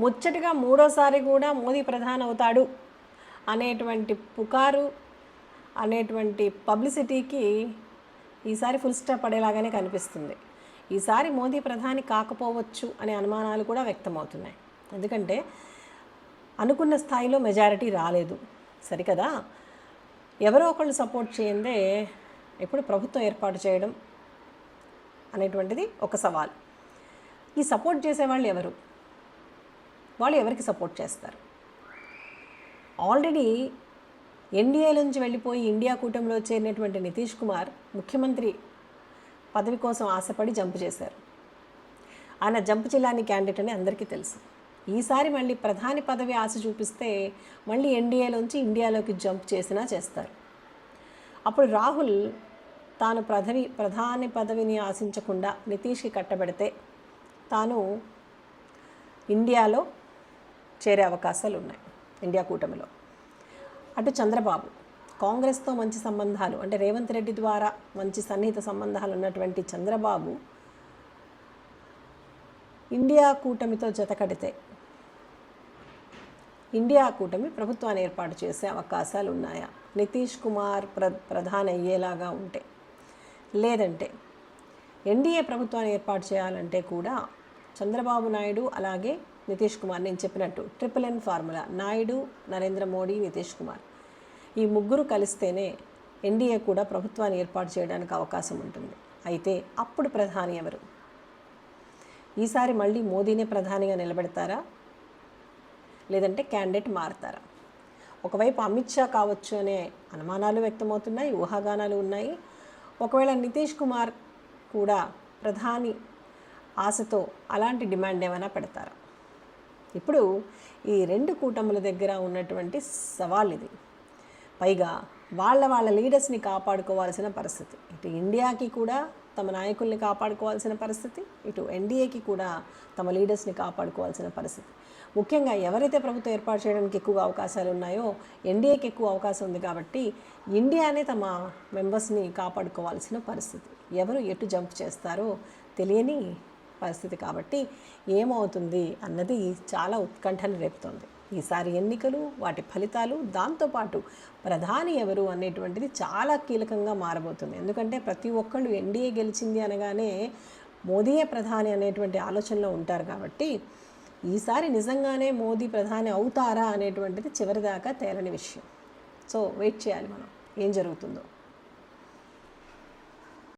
ముచ్చటగా మూడోసారి కూడా మోదీ ప్రధాని అవుతాడు అనేటువంటి పుకారు అనేటువంటి పబ్లిసిటీకి ఈసారి ఫుల్ స్టాప్ పడేలాగానే కనిపిస్తుంది. ఈసారి మోదీ ప్రధాని కాకపోవచ్చు అనే అనుమానాలు కూడా వ్యక్తమవుతున్నాయి. ఎందుకంటే అనుకున్న స్థాయిలో మెజారిటీ రాలేదు. సరికదా? ఎవరో ఒకళ్ళు సపోర్ట్ చేయందే ఇప్పుడు ప్రభుత్వం ఏర్పాటు చేయడం అనేటువంటిది ఒక సవాల్. ఈ సపోర్ట్ చేసేవాళ్ళు ఎవరు? వాళ్ళు ఎవరికి సపోర్ట్ చేస్తారు? ఆల్రెడీ ఎన్డీఏ నుంచి వెళ్ళిపోయి ఇండియా కూటమిలో చేరినటువంటి నితీష్ కుమార్ ముఖ్యమంత్రి పదవి కోసం ఆశపడి జంప్ చేశారు. ఆయన జంప్ జిల్లాని క్యాండిడేట్ అని అందరికీ తెలుసు. ఈసారి మళ్ళీ ప్రధాని పదవి ఆశ చూపిస్తే మళ్ళీ ఎన్డీఏలోంచి ఇండియాలోకి జంప్ చేసినా చేస్తారు. అప్పుడు రాహుల్ తాను పదవి ప్రధాని పదవిని ఆశించకుండా నితీష్కి కట్టబెడితే తాను ఇండియాలో చేరే అవకాశాలు ఉన్నాయి ఇండియా కూటమిలో. అటు చంద్రబాబు కాంగ్రెస్తో మంచి సంబంధాలు అంటే రేవంత్ రెడ్డి ద్వారా మంచి సన్నిహిత సంబంధాలు ఉన్నటువంటి చంద్రబాబు ఇండియా కూటమితో జతకడితే ఇండియా కూటమి ప్రభుత్వాన్ని ఏర్పాటు చేసే అవకాశాలు ఉన్నాయా నితీష్ కుమార్ ప్ర ప్రధాన అయ్యేలాగా ఉంటే లేదంటే ఎన్డీఏ ప్రభుత్వాన్ని ఏర్పాటు చేయాలంటే కూడా చంద్రబాబు నాయుడు అలాగే నితీష్ కుమార్ నేను చెప్పినట్టు triple N formula. Naidu Narendra Modi Nitish Kumar. ఈ ముగ్గురు కలిస్తేనే ఎన్డీఏ కూడా ప్రభుత్వాన్ని ఏర్పాటు చేయడానికి అవకాశం ఉంటుంది. అయితే అప్పుడు ప్రధాని ఎవరు? ఈసారి మళ్ళీ మోదీనే ప్రధానిగా నిలబెడతారా? లేదంటే క్యాండిడేట్ మారుతారా? ఒకవైపు అమిత్ షా కావచ్చు అనే అనుమానాలు వ్యక్తమవుతున్నాయి ఊహాగానాలు ఉన్నాయి. ఒకవేళ నితీష్ కుమార్ కూడా ప్రధాని ఆశతో అలాంటి డిమాండ్ ఏమైనా పెడతారా? ఇప్పుడు ఈ రెండు కూటముల దగ్గర ఉన్నటువంటి సవాల్ ఇది. పైగా వాళ్ళ వాళ్ళ లీడర్స్ని కాపాడుకోవాల్సిన పరిస్థితి. ఇటు ఇండియాకి కూడా తమ నాయకుల్ని కాపాడుకోవాల్సిన పరిస్థితి ఇటు ఎన్డీఏకి కూడా తమ లీడర్స్ని కాపాడుకోవాల్సిన పరిస్థితి. ముఖ్యంగా ఎవరైతే ప్రభుత్వం ఏర్పాటు చేయడానికి ఎక్కువ అవకాశాలు ఉన్నాయో ఎన్డీఏకి ఎక్కువ అవకాశం ఉంది కాబట్టి ఇండియానే తమ మెంబర్స్ని కాపాడుకోవాల్సిన పరిస్థితి. ఎవరు ఎటు జంప్ చేస్తారో తెలియని పరిస్థితి కాబట్టి ఏమవుతుంది అన్నది చాలా ఉత్కంఠను రేపుతోంది. ఈసారి ఎన్నికలు వాటి ఫలితాలు దాంతోపాటు ప్రధాని ఎవరు అనేటువంటిది చాలా కీలకంగా మారబోతుంది. ఎందుకంటే ప్రతి ఒక్కళ్ళు ఎన్డీఏ గెలిచింది అనగానే మోదీయే ప్రధాని అనేటువంటి ఆలోచనలో ఉంటారు కాబట్టి ఈసారి నిజంగానే మోదీ ప్రధాని అవుతారా అనేటువంటిది చివరిదాకా తేలని విషయం. సో వెయిట్ చేయాలి మనం. ఏం జరుగుతుందో.